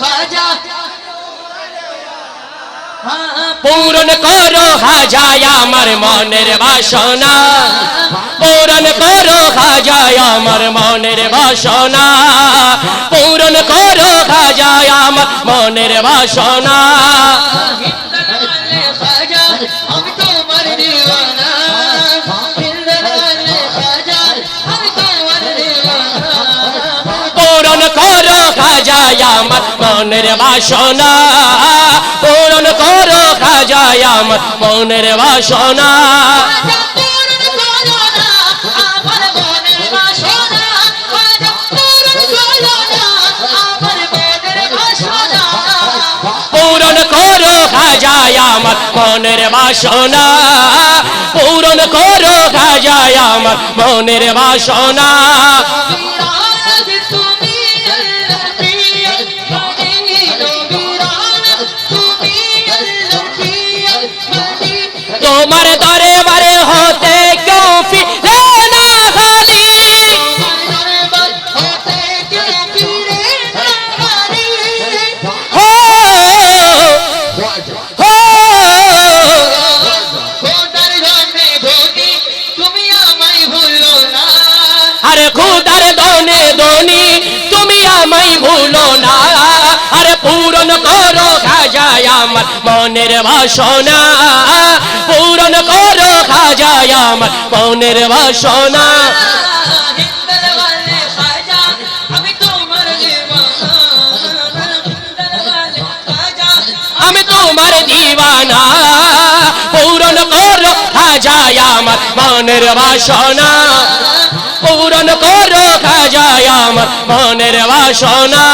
খাজা। পূরণ করো হাজায় আমার মনের বাসনা। পূরণ করো হাজায় আমার মনের বাসনা। পূরণ করো হাজায় আমার মনের বাসনা। মনের বাসনা পূরণ করো খাজায় আমার মনের বাসনা। পূরণ করো আমার মনের বাসনা। পূরণ করো খাজায় মনের বাসনা। খুদার দনে দনি তুমি আমায় ভুলো না। আর পূরণ করো খাজায় আমার মনের বাসনা। পূরণ করো খাজায় আমার মনের বাসনা। আমি তোমার দিওয়ানা পূরণ করো খাজায় আমার মনের বাসনা। পূরণ করো খাজায় আমার মনের বাসনা।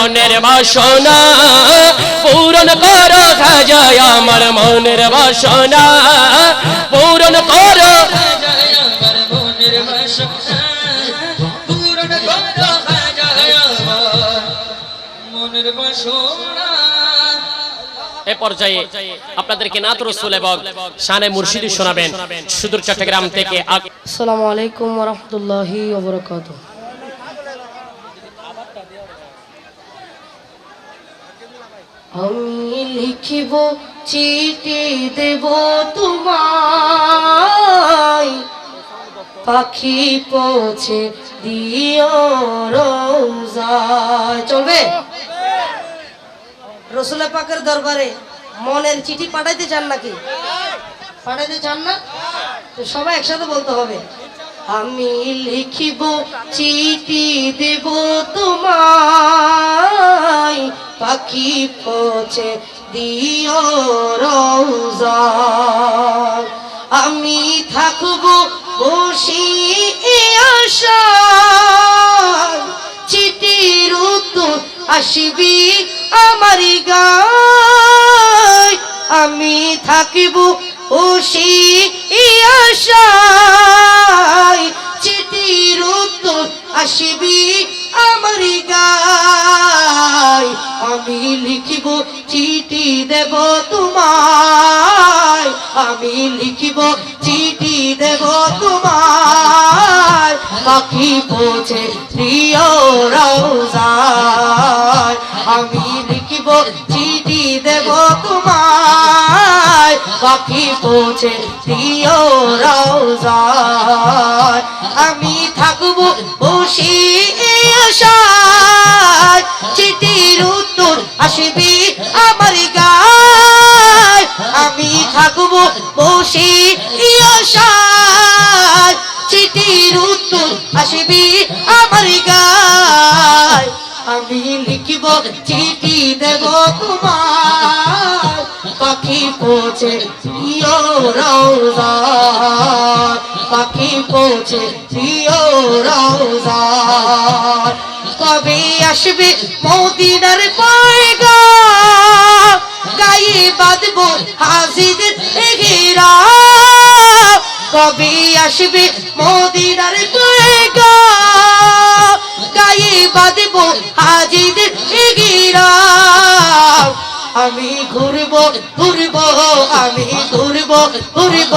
মনের বাসনা পূরণ করো খাজায় আমার মনের বাসনা পূরণ করো। খাজায় আমার মনের বাসনা পূরণ করো খাজায় আমার মনের বাসনা। এ পর্যায়ে আপনাদেরকে নাত রসুল এবং শানে মুর্শিদি শোনাবেন। সুদূর চট্টগ্রাম থেকে আসসালামু আলাইকুম ওরহমতুল্লাহি ওবরাকাত আমি লিখিব, চিঠি দেব তোমায়। পাখি পৌঁছে দিও রোজায় চলবে? রসুল পাকের দরবারে মনের চিঠি পাঠাইতে চান নাকি? পাঠাইতে চান না? তো সবাই একসাথে বলতে হবে। আমি লিখিব, চিঠি দেব তোমায়। পাখি পৌঁছে দিও রোজায় আমি থাকব বসি আশায় চিঠির উত্তর আসবি আমার গায়। আমি থাকিব খুশি আশায় লিখিব, চিঠি দেব তোমায় পাখি পৌঁছে প্রিয় রোজায় আমি লিখিব, চিঠি দেব তোমায় পাখি পৌঁছে প্রিয় রোজায় আমি থাকব বসি আশায়। চিঠির উত্তর আসবি আমার বসি চিঠির উত্তর আসবি আমার গায়। আমি লিখিব চিঠি দেব তোমার পাখি পৌঁছে প্রিয় রোজা পাখি পৌঁছে প্রিয় রোজা কবে আসবে মদিনার পয়গা কবে আসবে মদিনার পয়গা গায়ে বাঁধবো হাজিদের ঘেরা আমি ঘুরব ঘুরব, আমি ঘুরব ঘুরব,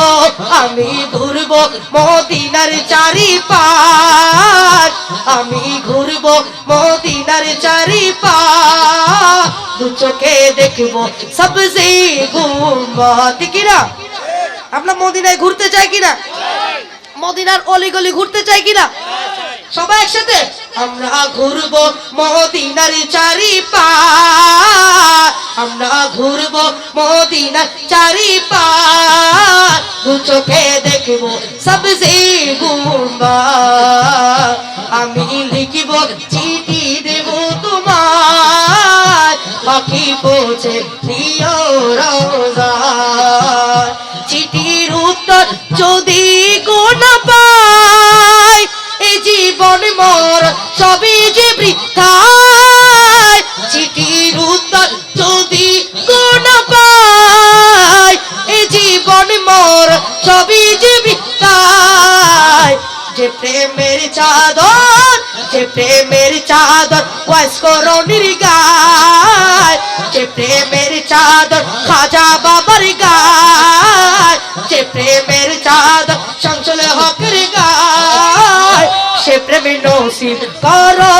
আমি ঘুরব মদিনার চারি পাশ আমি ঘুরব মদিনার চারি পাশ দু চোখে দেখব সবসে গুম্বাদ কিনা আমরা মদিনায় ঘুরতে চাই কিনা? মদিনার অলিগলি ঘুরতে চাই কিনা? সবাই একসাথে? আমরা ঘুরবো মদিনার চারি আমরা ঘুরবো মদিনার চারি পা চোখে দেখব সবসে গুম্বা। আমি লিখিব চিঠি জীবন মোর সবই যে বৃথায় চিঠির উত্তর যদি কোন পাই এই জীবন মোর সবই যে বৃথায় যে প্রেমের চাদর, যে প্রেমের চাদর বয়স্ক রনির গায়, যে প্রেমের চাদর খাজা বাবার গায়, যে প্রেমের চাদর সে প্রেমে নসিব করো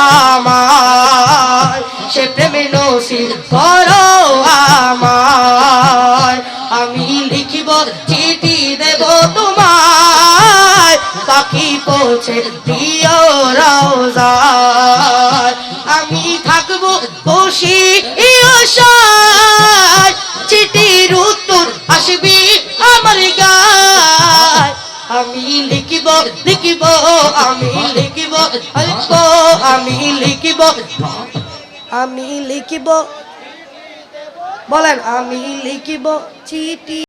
আমায়। সে প্রেমে নসিব করো আমায়। আমি লিখিব চিঠি দেব তোমায়। পাখি পৌঁছে প্রিয় লিখিব আমি লিখিব আমি লিখিব। আমি লিখিব। বলেন আমি লিখিব চিঠি